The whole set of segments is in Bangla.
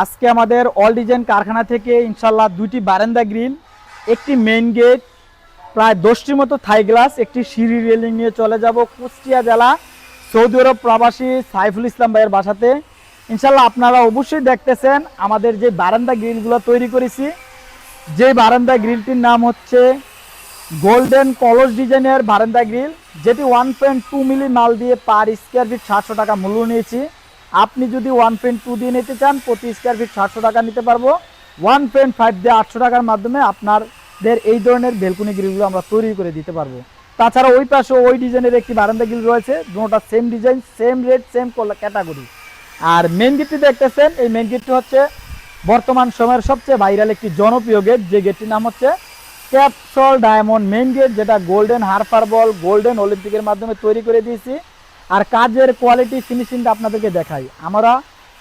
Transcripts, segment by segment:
আজকে আমাদের অল ডিজাইন কারখানা থেকে ইনশাল্লাহ দুটি বারান্দা গ্রিল একটি মেইন গেট প্রায় দশটির মতো থাই গ্লাস একটি সিঁড়ি রেলিং নিয়ে চলে যাব কুষ্টিয়া জেলা, সৌদি আরব প্রবাসী সাইফুল ইসলাম ভাইয়ের বাসাতে। ইনশাল্লাহ আপনারা অবশ্যই দেখতেছেন আমাদের যে বারান্দা গ্রিলগুলো তৈরি করেছি। যে বারান্দা গ্রিলটির নাম হচ্ছে গোল্ডেন কলস ডিজাইনের বারান্দা গ্রিল যেটি ওয়ান পয়েন্ট টু মিলি মাল দিয়ে পার স্কোয়ার ফিট সাতশো টাকা মূল্য নিয়েছি। আপনি যদি ওয়ান পয়েন্ট টু দিয়ে নিতে চান, প্রতি স্কোয়ার ফিট সাতশো টাকা নিতে পারব। ওয়ান পয়েন্ট ফাইভ দিয়ে আটশো টাকার মাধ্যমে আপনাদের এই ধরনের বেলকুনি গ্রিলগুলো আমরা তৈরি করে দিতে পারব। তাছাড়া ওই পাশে ওই ডিজাইনের একটি বারান্দা গ্রিল রয়েছে, দুটোটা same design same rate same category আর মেন গেটটি দেখতেছেন, এই মেন গেটটি হচ্ছে বর্তমান সময়ের সবচেয়ে ভাইরাল একটি জনপ্রিয় গেট যে গেটটির নাম হচ্ছে ক্যাপসল ডায়মন্ড মেন গেট যেটা গোল্ডেন হারফার বল গোল্ডেন অলিম্পিকের মাধ্যমে তৈরি করে দিয়েছি। আর কাজের কোয়ালিটি ফিনিশিংটা আপনাদেরকে দেখাই। আমরা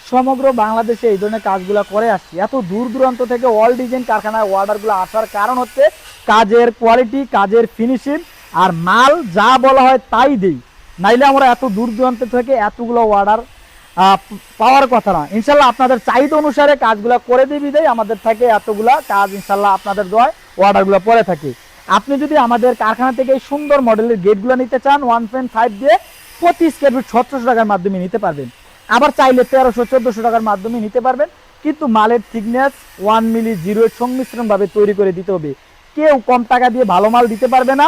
সমগ্র বাংলাদেশে এই ধরনের কাজগুলো করে আসছি। এত দূর দূরান্ত থেকে অল ডিজাইন কারখানায় অর্ডারগুলো আসার কারণ হচ্ছে কাজের কোয়ালিটি কাজের ফিনিশিং আর মাল যা বলা হয় তাই দেই। নাইলে আমরা এত দূর দূরান্ত থেকে এতগুলো অর্ডার পাওয়ার কথা না। ইনশাল্লাহ আপনাদের চাহিদা অনুসারে কাজগুলো করে দিবি দেয় আমাদের থেকে এতগুলা কাজ ইনশাল্লাহ আপনাদের দোয়ায় অর্ডারগুলো পরে থাকে। আপনি যদি আমাদের কারখানা থেকে এই সুন্দর মডেলের গেটগুলো নিতে চান ওয়ান পয়েন্ট ফাইভ দিয়ে প্রতি স্কোয়ার ফিট সতেরোশো টাকার মাধ্যমে নিতে পারবেন। আবার চাইলে তেরোশো, চোদ্দোশো টাকার মাধ্যমে নিতে পারবেন। কিন্তু মালের থিকনেস ওয়ান মিলি জিরো এর সংমিশ্রণভাবে তৈরি করে দিতে হবে। কেউ কম টাকা দিয়ে ভালো মাল দিতে পারবে না।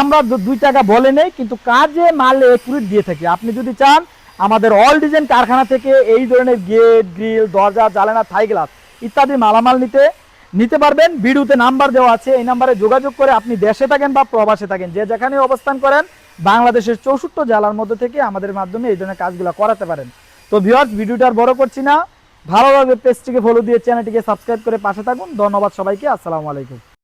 আমরা দুই টাকা বলে নেই, কিন্তু কাজে মাল একুরেট দিয়ে থাকি। আপনি যদি চান, আমাদের অল ডিজাইন কারখানা থেকে এই ধরনের গেট গ্রিল দরজা জালানা থাই গ্লাস ইত্যাদি মালামাল নিতে নিতে পারবেন। ভিডিওতে নাম্বার দেওয়া আছে। এই নাম্বারে যোগাযোগ করে আপনি দেশে থাকেন বা প্রবাসে থাকেন, যে যেখানে অবস্থান করেন, বাংলাদেশের চৌষট্টি জেলার মধ্যে থেকে আমাদের মাধ্যমে এই ধরনের কাজগুলো করাতে পারেন। তো ভিওয়ার্স ভিডিওটা আর বড় করছি না। ভালোভাবে পেজটিকে ফলো দিয়ে চ্যানেলটিকে সাবস্ক্রাইব করে পাশে থাকুন। ধন্যবাদ সবাইকে। আসসালামু আলাইকুম।